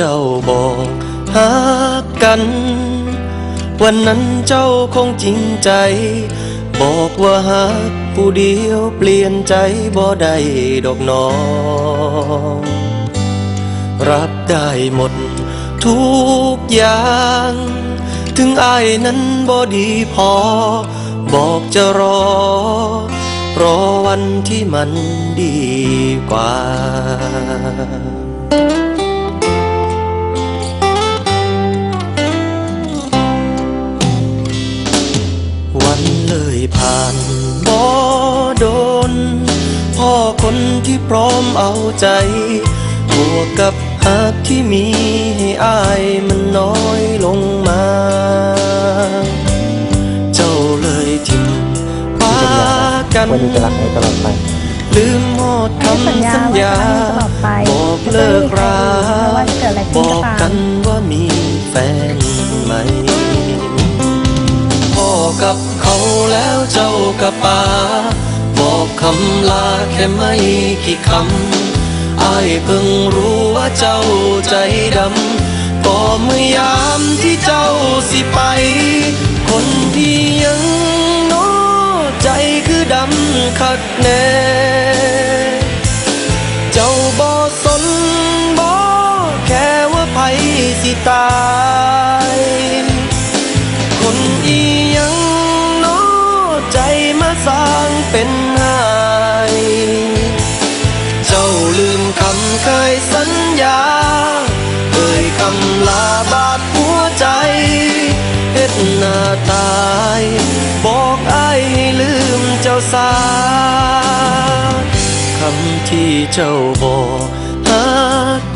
เห็นเจ้าบอกหากัน วันนั้นเจ้าคงจริงใจ บอกว่าหากผู้เดียวเปลี่ยนใจบ่ได้ดอกหนองรับได้หมดทุกอย่าง ถึงอายนั้นบ่ดีพอ บอกจะรอ รอวันที่มันดีกว่า คนที่พร้อมเอาใจ บวกกับหากที่มีให้อายมันน้อยลงมา เจ้าเลยทิ้งป้ากัน วันนี้จะรักให้ตลอดไป ลืมหมดให้สัญคำญาสัญญาว่าจะรักตลอดไปบอกเลิกรา คำลาแค่ไม่กี่คำอายเพิ่งรู้ว่าเจ้าใจดำก็เมื่อยามที่เจ้าสิไป คนที่ยังโน้ใจคือดำคักแน่ ใจเฮ็ดหน้าตาย บอกอายให้ลืมเจ้าสาคำที่เจ้าบอกหา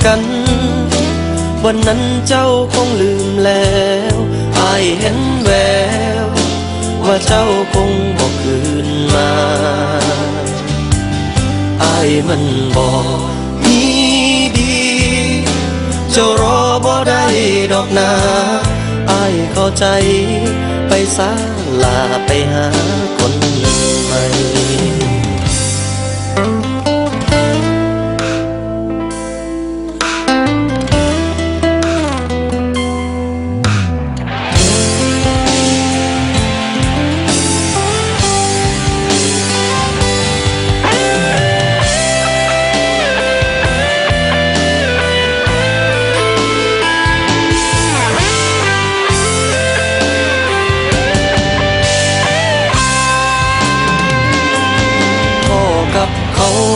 กัน วันนั้นเจ้าคงลืมแล้วอายเห็นแวว ว่าเจ้าคงบอกคืนมาอายมันบอก จะรอบ่ได้ดอกนาอายเข้าใจไปสาลาไปหาคนใหม่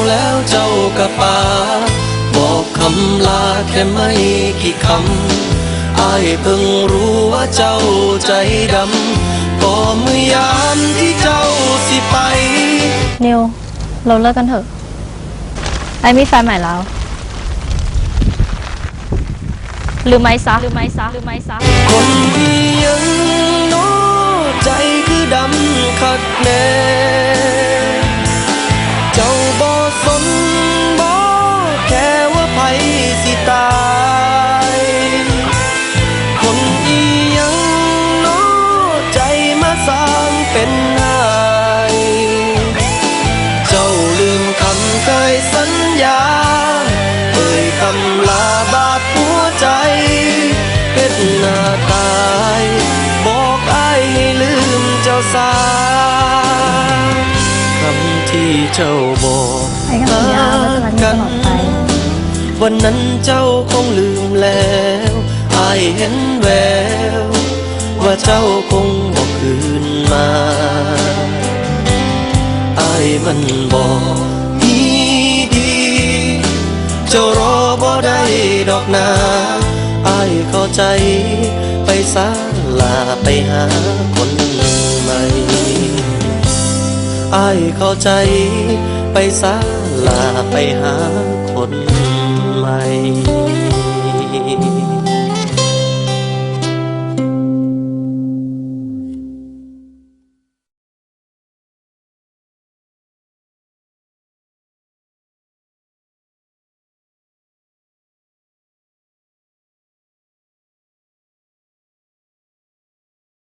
แล้วเจ้ากับป่าบอกคำลาแค่ไม่กี่คำอายเพิ่งรู้ว่าเจ้าใจดำก็เมื่อยามที่เจ้าสิไป นิว เราเลิกกันเถอะ ไอ้มีแฟนใหม่แล้ว หรือไม่ซะหรือไม่ซะหรือไม่ซะคนที่ยังโน้ใจคือดำคักแน่ำลาบาดหัวใจเฮ็ดหน้าตาย บอกอายให้ลืมเจ้าสาคำที่เจ้าบอกไอ้คำสัญญาว่าจะรักนิวตลอดไป วันนั้นเจ้าคงลืมแล้วอายเห็นแวว ว่าเจ้าคงบอกคืนมาอายมันบอกมีดีเจ้ารอ ได้ดอกนาอายเข้าใจ ไปสาลาไปหาคนใหม่อายเข้าใจ ไปสาลาไปหาคนใหม่